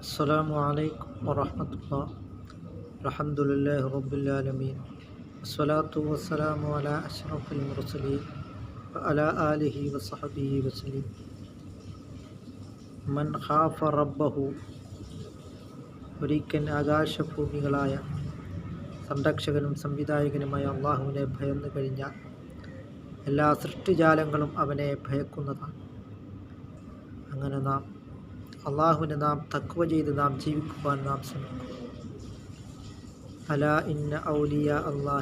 السلام عليكم ورحمة الله الحمد لله رب العالمين والصلاة والسلام على أشرف المرسلين وعلى آله وصحبه وسلم മൻ ഖാഫ റബ്ബഹു ഒരിക്കൽ ആകാശഭൂമികളായ സംരക്ഷകനും സംവിധായകനുമായ അള്ളാഹുവിനെ ഭയന്നു കഴിഞ്ഞാൽ എല്ലാ സൃഷ്ടിജാലങ്ങളും അവനെ ഭയക്കുന്നതാണ് അങ്ങനെ നാം അള്ളാഹുവിനെ നാം തക്വ ചെയ്ത് നാം ജീവിക്കുവാൻ നാം ശ്രമിക്കും. ഇന്ന ലാ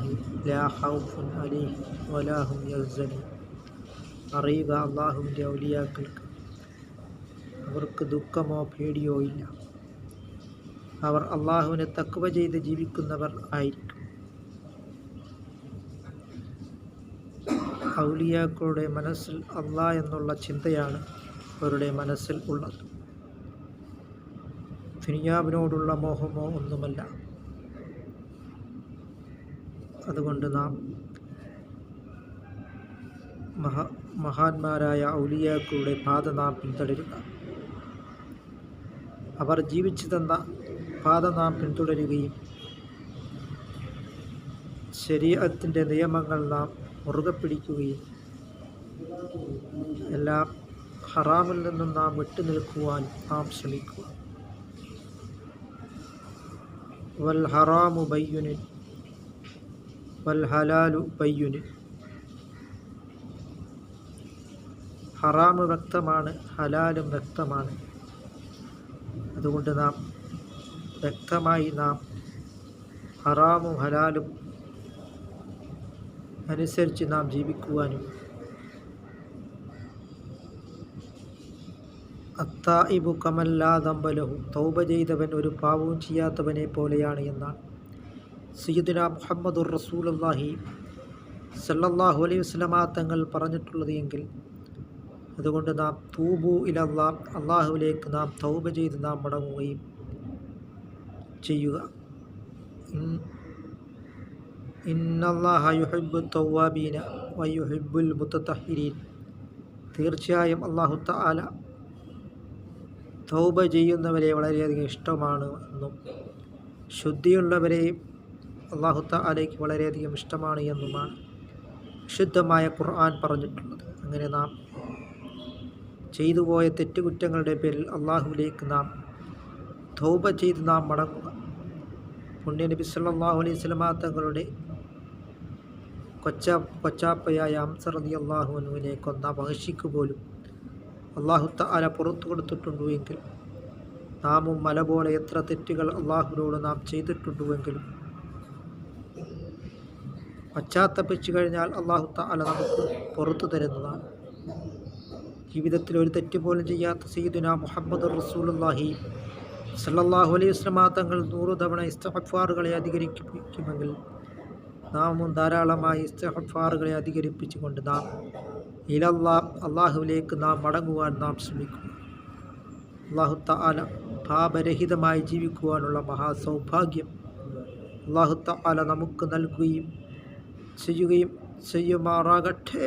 അറിയുക അള്ളാഹുവിന്റെ ഔലിയാക്കൾക്ക് അവർക്ക് ദുഃഖമോ പേടിയോ ഇല്ല. അവർ അള്ളാഹുവിനെ തക്കുവ ചെയ്ത് ജീവിക്കുന്നവർ ആയിരിക്കും. ഔലിയാക്കളുടെ മനസ്സിൽ അള്ളാഹ് എന്നുള്ള ചിന്തയാണ് അവരുടെ മനസ്സിൽ ഉള്ളത്. ദുനിയാവിനോടുള്ള മോഹമോ ഒന്നുമല്ല. അതുകൊണ്ട് നാം മഹാ മഹാന്മാരായ ഔലിയാക്കളുടെ പാത നാം പിന്തുടരുക. അവർ ജീവിച്ചു തന്ന പാത നാം പിന്തുടരുകയും ശരീരത്തിന്റെ നിയമങ്ങൾ നാം മുറുകെ പിടിക്കുകയും എല്ലാം ഹറാമിൽ നിന്നും നാം വിട്ടുനിൽക്കുവാൻ നാം ശ്രമിക്കുക. വൽ ഹറാമു ബയ്യുനിൻ വൽ ഹലാലു ബയ്യുനിൻ. ഹറാമ് വ്യക്തമാണ് ഹലാലും വ്യക്തമാണ്. അതുകൊണ്ട് നാം വ്യക്തമായി നാം ഹറാമും ഹലാലും അനുസരിച്ച് നാം ജീവിക്കുവാനും അത്തായിബു കമല്ലാദമ്പലഹു തൗബ ചെയ്തവൻ ഒരു പാവവും ചെയ്യാത്തവനെ പോലെയാണ് എന്നാണ്. സയ്യിദുന മുഹമ്മദുർ റസൂലുള്ളാഹി സല്ലല്ലാഹു അലൈഹി വസ്ലമാ തങ്ങൾ പറഞ്ഞിട്ടുള്ളത് എങ്കിൽ അതുകൊണ്ട് നാം തൂബു ഇലല്ലാ അള്ളാഹുവിലേക്ക് നാം തൗബ ചെയ്ത് നാം മടങ്ങുകയും ചെയ്യുക. ഇന്നല്ലാഹ വയുഹിബ്ബുൽ മുത്തത്തഹിരീൻ തീർച്ചയായും അള്ളാഹു തആല തൗബ ചെയ്യുന്നവരെ വളരെയധികം ഇഷ്ടമാണ് എന്നും ശുദ്ധിയുള്ളവരെയും അള്ളാഹുത്ത അലയ്ക്ക് വളരെയധികം ഇഷ്ടമാണ് എന്നുമാണ് ശുദ്ധമായ ഖുർആൻ പറഞ്ഞിട്ടുള്ളത്. അങ്ങനെ നാം ചെയ്തു പോയ തെറ്റുകുറ്റങ്ങളുടെ പേരിൽ അള്ളാഹുവിലേക്ക് നാം തൗബ ചെയ്ത് നാം മടങ്ങുക. പുണ്യനബി നബി സല്ലല്ലാഹു അലൈഹി സ്വലമാ തങ്ങളുടെ കൊച്ചാ കൊച്ചാപ്പയായ അംസർ അലി അള്ളാഹുവിനെ കൊന്ന മഹർഷിക്ക് പോലും അള്ളാഹു താല പുറത്തു കൊടുത്തിട്ടുണ്ടു എങ്കിൽ നാമും മല പോലെ എത്ര തെറ്റുകൾ അള്ളാഹുവിനോട് നാം ചെയ്തിട്ടുണ്ടുവെങ്കിലും പശ്ചാത്തപിച്ചു കഴിഞ്ഞാൽ അള്ളാഹു താല നമുക്ക് പുറത്തു തരുന്നതാണ്. ജീവിതത്തിൽ ഒരു തെറ്റ് പോലും ചെയ്യാത്ത സീദുന മുഹമ്മദ് റസൂലുള്ളാഹി സല്ലാഹു അലൈഹി വസ്ലമാ തങ്ങൾ നൂറ് തവണ ഇസ്തഫാറുകളെ അധികരിപ്പിക്കുമെങ്കിൽ നാമും ധാരാളമായി ഇസ്തഹഫാറുകളെ അധികരിപ്പിച്ചുകൊണ്ട് നാം ഇലല്ലാ അള്ളാഹുവിലേക്ക് നാം മടങ്ങുവാൻ നാം ശ്രമിക്കും. അള്ളാഹു താല പാപരഹിതമായി ജീവിക്കുവാനുള്ള മഹാസൗഭാഗ്യം അള്ളാഹു താല നമുക്ക് നൽകുകയും ചെയ്യുകയും ചെയ്യുമാറാകട്ടെ.